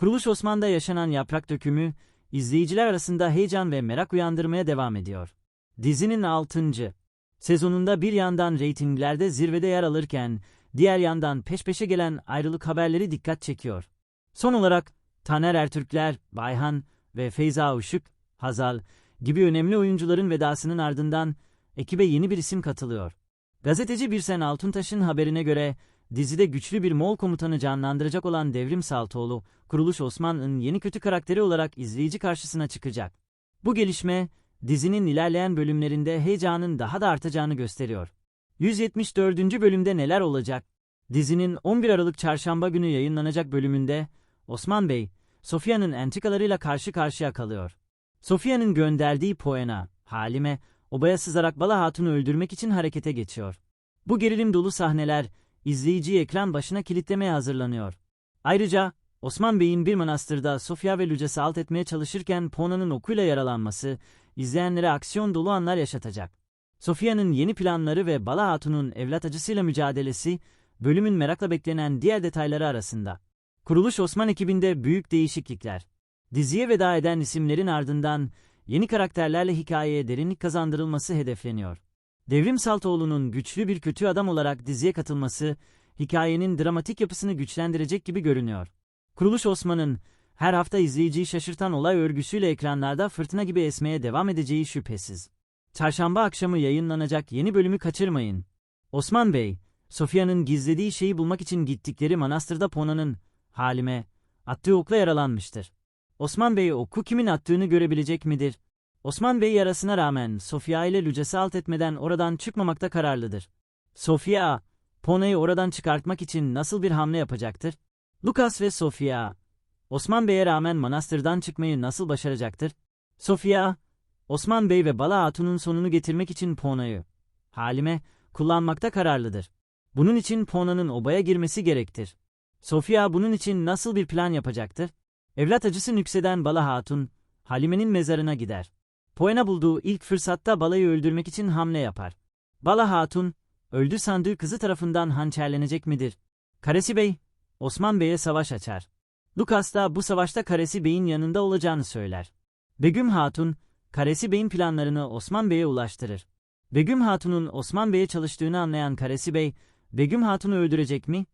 Kuruluş Osman'da yaşanan yaprak dökümü, izleyiciler arasında heyecan ve merak uyandırmaya devam ediyor. Dizinin 6. sezonunda bir yandan reytinglerde zirvede yer alırken, diğer yandan peş peşe gelen ayrılık haberleri dikkat çekiyor. Son olarak, Taner Ertürkler, Bayhan ve Feyza Uşuk, Hazal gibi önemli oyuncuların vedasının ardından ekibe yeni bir isim katılıyor. Gazeteci Birsen Altuntaş'ın haberine göre dizide güçlü bir Moğol komutanı canlandıracak olan Devrim Saltoğlu, Kuruluş Osman'ın yeni kötü karakteri olarak izleyici karşısına çıkacak. Bu gelişme dizinin ilerleyen bölümlerinde heyecanın daha da artacağını gösteriyor. 174. bölümde neler olacak? Dizinin 11 Aralık çarşamba günü yayınlanacak bölümünde Osman Bey, Sofya'nın entikalarıyla karşı karşıya kalıyor. Sofya'nın gönderdiği Poena, Halime, obaya sızarak Bala Hatun'u öldürmek için harekete geçiyor. Bu gerilim dolu sahneler, izleyiciyi ekran başına kilitlemeye hazırlanıyor. Ayrıca, Osman Bey'in bir manastırda Sofya ve Lucas'ı alt etmeye çalışırken Pona'nın okuyla yaralanması, izleyenlere aksiyon dolu anlar yaşatacak. Sofya'nın yeni planları ve Bala Hatun'un evlat acısıyla mücadelesi, bölümün merakla beklenen diğer detayları arasında. Kuruluş Osman ekibinde büyük değişiklikler. Diziye veda eden isimlerin ardından yeni karakterlerle hikayeye derinlik kazandırılması hedefleniyor. Devrim Saltoğlu'nun güçlü bir kötü adam olarak diziye katılması, hikayenin dramatik yapısını güçlendirecek gibi görünüyor. Kuruluş Osman'ın her hafta izleyiciyi şaşırtan olay örgüsüyle ekranlarda fırtına gibi esmeye devam edeceği şüphesiz. Çarşamba akşamı yayınlanacak yeni bölümü kaçırmayın. Osman Bey, Sofya'nın gizlediği şeyi bulmak için gittikleri manastırda Pona'nın, Halime, attığı okla yaralanmıştır. Osman Bey oku kimin attığını görebilecek midir? Osman Bey yarasına rağmen Sofya ile Lucas'ı alt etmeden oradan çıkmamakta kararlıdır. Sofya, Pona'yı oradan çıkartmak için nasıl bir hamle yapacaktır? Lucas ve Sofya, Osman Bey'e rağmen manastırdan çıkmayı nasıl başaracaktır? Sofya, Osman Bey ve Bala Hatun'un sonunu getirmek için Pona'yı, Halime, kullanmakta kararlıdır. Bunun için Pona'nın obaya girmesi gerektir. Sofya bunun için nasıl bir plan yapacaktır? Evlat acısı nükseden Bala Hatun, Halime'nin mezarına gider. Poena bulduğu ilk fırsatta Bala'yı öldürmek için hamle yapar. Bala Hatun, öldü sandığı kızı tarafından hançerlenecek midir? Karesi Bey, Osman Bey'e savaş açar. Lukas da bu savaşta Karesi Bey'in yanında olacağını söyler. Begüm Hatun, Karesi Bey'in planlarını Osman Bey'e ulaştırır. Begüm Hatun'un Osman Bey'e çalıştığını anlayan Karesi Bey, Begüm Hatun'u öldürecek mi?